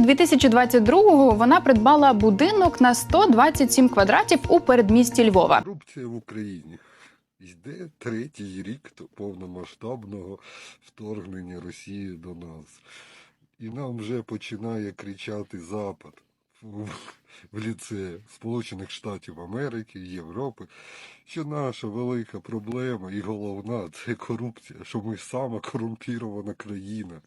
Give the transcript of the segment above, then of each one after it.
травні 2022-го вона придбала будинок на 127 квадратів у передмісті Львова. Корупція в Україні. Йде третій рік повномасштабного вторгнення Росії до нас. І нам вже починає кричати Запад в, ліце Сполучених Штатів Америки, Європи, що наша велика проблема і головна це корупція, що ми сама корумпірована країна.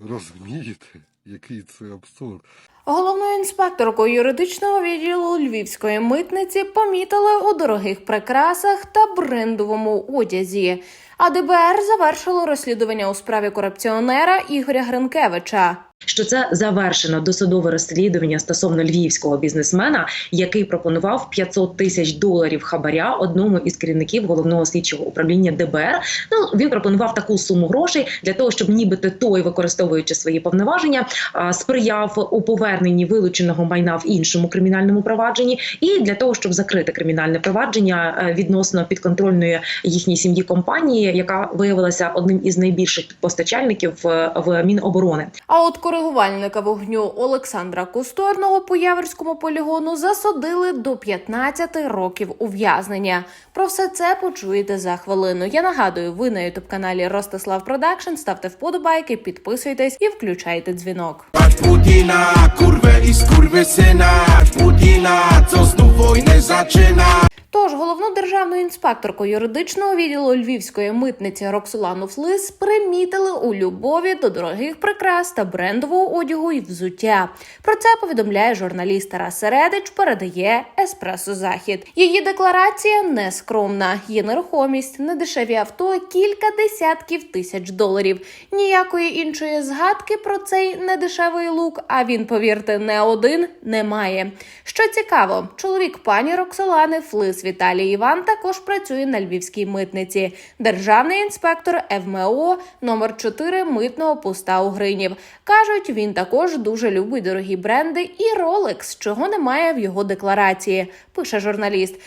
Розумієте, який це абсурд? Головною інспекторкою юридичного відділу львівської митниці помітили у дорогих прикрасах та брендовому одязі. А ДБР завершило розслідування у справі корупціонера Ігоря Гринкевича. Що це завершено досудове розслідування стосовно львівського бізнесмена, який пропонував 500 тисяч доларів хабаря одному із керівників головного слідчого управління ДБР. Ну він пропонував таку суму грошей для того, щоб нібито той, використовуючи свої повноваження, сприяв у поверненні вилученого майна в іншому кримінальному провадженні, і для того, щоб закрити кримінальне провадження е, відносно підконтрольної їхній сім'ї компанії, яка виявилася одним із найбільших постачальників е, в Міноборони. А от коригувальника вогню Олександра Кусторного по Яворському полігону засудили до 15 років ув'язнення. Про все це почуєте за хвилину. Я нагадую, ви на ютуб каналі Ростислав Продакшн. Ставте вподобайки, підписуйтесь і включайте дзвінок. Putina, kurwę i skurwysyna Ać Putina, co znów wojnę zaczyna Тож головну державну інспекторку юридичного відділу львівської митниці Роксолану Флис примітили у любові до дорогих прикрас та брендового одягу і взуття. Про це повідомляє журналіст Тарас Середич. Передає Еспресо Захід. Її декларація не скромна. Є нерухомість, недешеві авто, кілька десятків тисяч доларів. Ніякої іншої згадки про цей недешевий лук. А він, повірте, не один немає. Що цікаво, чоловік пані Роксолани Флис Віталій Іван також працює на львівській митниці. Державний інспектор ФМО номер 4 митного поста у Гринів. Кажуть, він також дуже любить дорогі бренди і Rolex, чого немає в його декларації. Пише журналіст.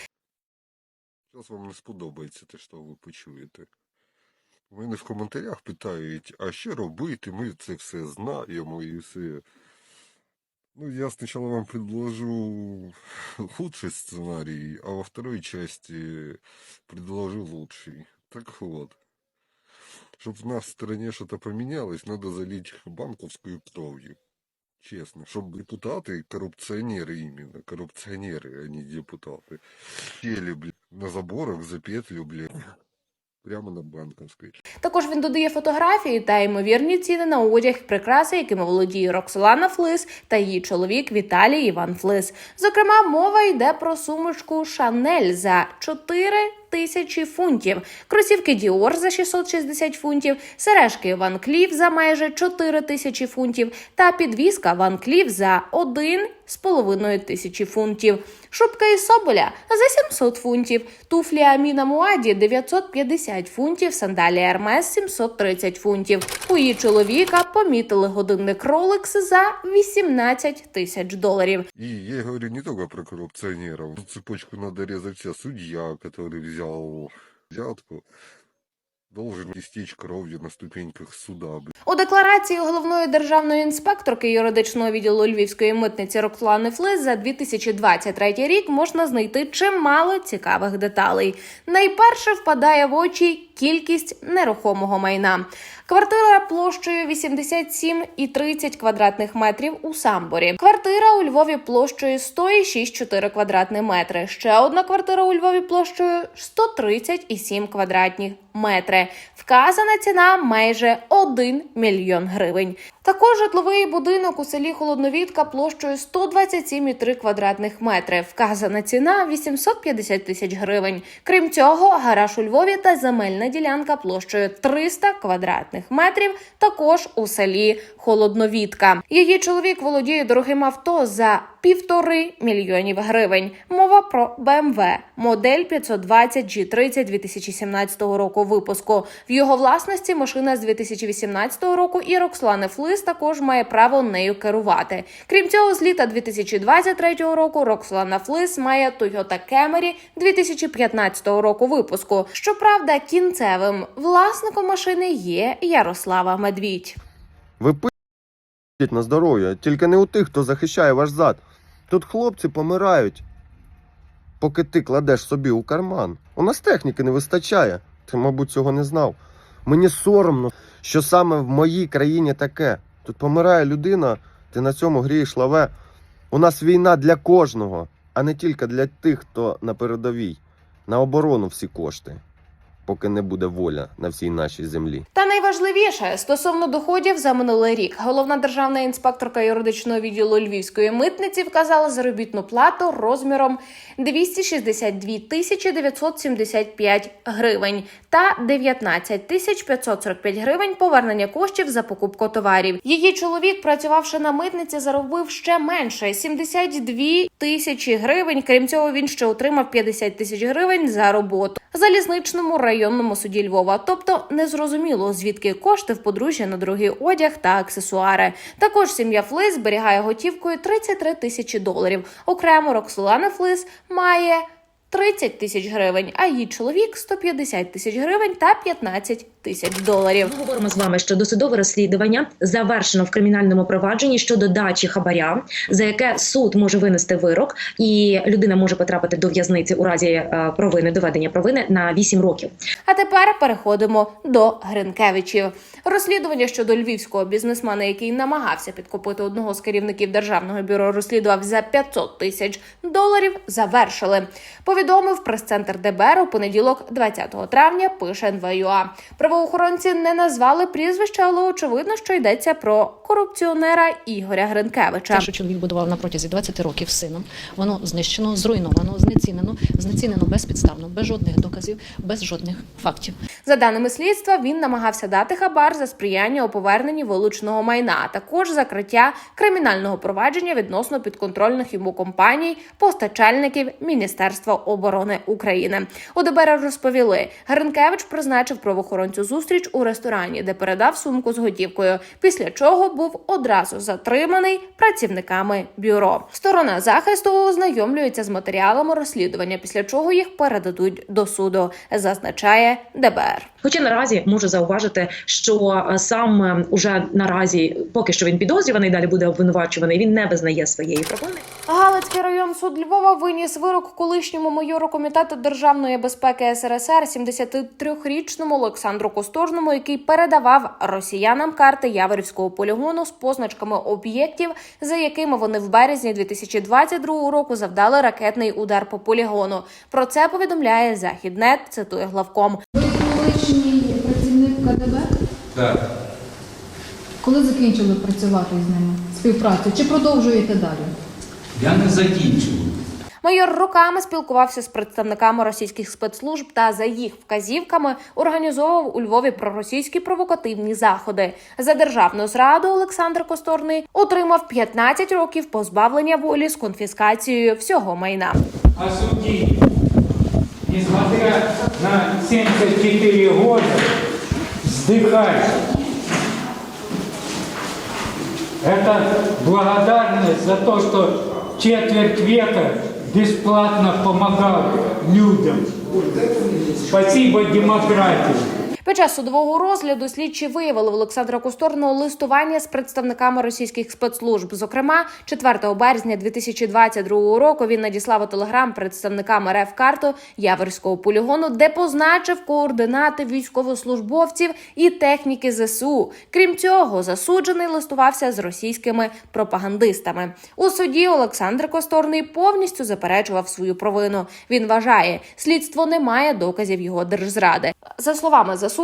Зараз вам не сподобається те, що ви почуєте. Мене в коментарях питають, а що робити? Ми це все знаємо і все. Ну, я сначала вам предложу худший сценарий, а во второй части предложу лучший. Так вот. Чтобы в нас стране что-то поменялось, надо залить банковскую кровью. Честно. Чтобы депутаты, коррупционеры именно, коррупционеры, а не депутаты, сели, блядь, на заборах за петлю, блядь, прямо на банковской. Також він додає фотографії та ймовірні ціни на одяг прикраси, якими володіє Роксолана Флис та її чоловік Віталій Іван Флис. Зокрема, мова йде про сумочку Шанель за 4 тисячі фунтів, кросівки Діор за 660 фунтів, сережки Ван Кліф за майже 4 тисячі фунтів та підвіска Ван Кліф за 1,5 тисячі фунтів. Шубка із Соболя за 700 фунтів, туфлі Аміна Муаді 950 фунтів, сандалі Ермес 730 фунтів. У її чоловіка помітили годинник Rolex за 18 тисяч доларів. И я говорю не только про коррупционеров. Тут цепочку надо резать вся судья, который Já, wziął должен истечь кровью на ступеньках суда. У декларації головної державної інспекторки юридичного відділу Львівської митниці Роксолани Флис за 2023 рік можна знайти чимало цікавих деталей. Найперше впадає в очі кількість нерухомого майна. Квартира площею 87,30 квадратних метрів у Самборі. Квартира у Львові площею 106,4 квадратні метри. Ще одна квартира у Львові площею 130,7 квадратні метри. Вказана ціна майже 1 мільйон гривень. Також житловий будинок у селі Холодновідка площею 127,3 квадратних метри. Вказана ціна 850 тисяч гривень. Крім цього, гараж у Львові та земельна ділянка площею 300 квадратних метрів також у селі Холодновідка. Її чоловік володіє дорогим авто за півтори мільйонів гривень. Мова про BMW модель 520 G30 2017 року випуску. В його власності машина з 2018 року і Рокслани Флис також має право нею керувати. Крім цього, з літа 2023 року Рокслана Флис має Toyota Camry 2015 року випуску. Щоправда, кінцевим власником машини є Ярослава Медвідь. Ви Іть на здоров'я, тільки не у тих, хто захищає ваш зад. Тут хлопці помирають, поки ти кладеш собі у карман. У нас техніки не вистачає. Ти, мабуть, цього не знав. Мені соромно, що саме в моїй країні таке. Тут помирає людина, ти на цьому грієш лаве. У нас війна для кожного, а не тільки для тих, хто на передовій. На оборону всі кошти, поки не буде воля на всій нашій землі. Та найважливіше стосовно доходів за минулий рік. Головна державна інспекторка юридичного відділу Львівської митниці вказала заробітну плату розміром 262 тисячі 975 гривень та 19 тисяч 545 гривень повернення коштів за покупку товарів. Її чоловік, працювавши на митниці, заробив ще менше 72 тисячі гривень. Крім цього, він ще отримав 50 тисяч гривень за роботу залізничному районному суді Львова. Тобто незрозуміло звідки кошти в подружжя на дорогий одяг та аксесуари. Також сім'я Флис зберігає готівкою 33 тисячі доларів. Окремо Роксолана Флис має 30 тисяч гривень, а її чоловік 150 тисяч гривень та 15 тисяч доларів. Ми говоримо з вами, що досудове розслідування завершено в кримінальному провадженні щодо дачі хабаря, за яке суд може винести вирок, і людина може потрапити до в'язниці у разі е, провини, доведення провини на 8 років. А тепер переходимо до Гринкевичів. Розслідування щодо львівського бізнесмена, який намагався підкупити одного з керівників державного бюро розслідував за 500 тисяч доларів, завершили. Повідомив прес-центр ДБР у понеділок, 20 травня. Пише НВЮА. Правоохоронці не назвали прізвища, але очевидно, що йдеться про корупціонера Ігоря Гринкевича. Те, що чоловік будував на протязі 20 років сином, воно знищено, зруйновано, знецінено, знецінено безпідставно, без жодних доказів, без жодних фактів. За даними слідства, він намагався дати хабар за сприяння у поверненні вилученого майна, а також закриття кримінального провадження відносно підконтрольних йому компаній, постачальників Міністерства оборони України. У ДБР розповіли, Гринкевич призначив правоохоронцю зустріч у ресторані, де передав сумку з готівкою. Після чого був одразу затриманий працівниками бюро. Сторона захисту ознайомлюється з матеріалами розслідування, після чого їх передадуть до суду, зазначає ДБР. Хоча наразі можу зауважити, що е, сам е, уже наразі, поки що він підозрюваний, далі буде обвинувачуваний. Він не визнає своєї провини. Галицький район суд Львова виніс вирок колишньому майору комітету державної безпеки СРСР 73-річному Олександру Косторному, який передавав росіянам карти Яворівського полігону з позначками об'єктів, за якими вони в березні 2022 року завдали ракетний удар по полігону. Про це повідомляє Західнет. Цитує главком. Колишній працівник КДБ? Так. Коли закінчили працювати з ними співпрацю? Чи продовжуєте далі? Я не закінчив. Майор роками спілкувався з представниками російських спецслужб та за їх вказівками організовував у Львові проросійські провокативні заходи. За державну зраду Олександр Косторний отримав 15 років позбавлення волі з конфіскацією всього майна. осудить, несмотря на 74 года, вздыхать. Это благодарность за то, что четверть века бесплатно помогал людям. Спасибо демократии. Під час судового розгляду слідчі виявили в Олександра Косторного листування з представниками російських спецслужб. Зокрема, 4 березня 2022 року він надіслав у телеграм представникам РФ карту Яворського полігону, де позначив координати військовослужбовців і техніки ЗСУ. Крім цього, засуджений листувався з російськими пропагандистами. У суді Олександр Косторний повністю заперечував свою провину. Він вважає, слідство не має доказів його держзради. За словами засудженого,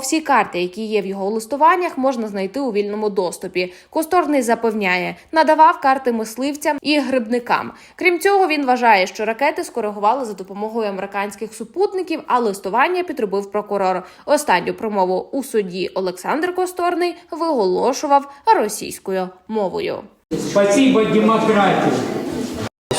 всі карти, які є в його листуваннях, можна знайти у вільному доступі. Косторний запевняє, надавав карти мисливцям і грибникам. Крім цього, він вважає, що ракети скоригували за допомогою американських супутників, а листування підробив прокурор. Останню промову у суді Олександр Косторний виголошував російською мовою. Спасибо демократии.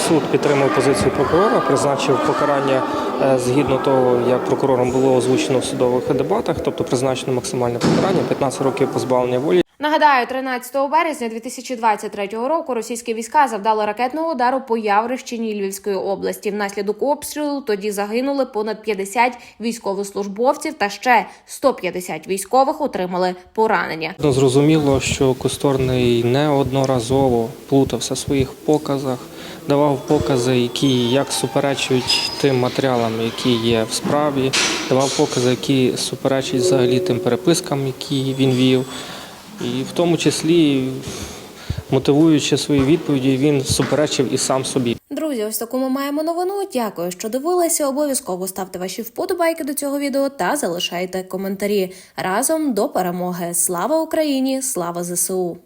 Суд підтримав позицію прокурора, призначив покарання е, згідно того, як прокурором було озвучено в судових дебатах, тобто призначено максимальне покарання 15 років позбавлення волі. Нагадаю, 13 березня 2023 року російські війська завдали ракетного удару по Яврищині Львівської області. Внаслідок обстрілу тоді загинули понад 50 військовослужбовців та ще 150 військових отримали поранення. Зрозуміло, що Косторний неодноразово плутався в своїх показах, давав покази, які як суперечують тим матеріалам, які є в справі, давав покази, які суперечать взагалі тим перепискам, які він вів. І в тому числі, мотивуючи свої відповіді, він суперечив і сам собі. Друзі, ось таку ми маємо новину. Дякую, що дивилися. Обов'язково ставте ваші вподобайки до цього відео та залишайте коментарі разом до перемоги. Слава Україні! Слава ЗСУ!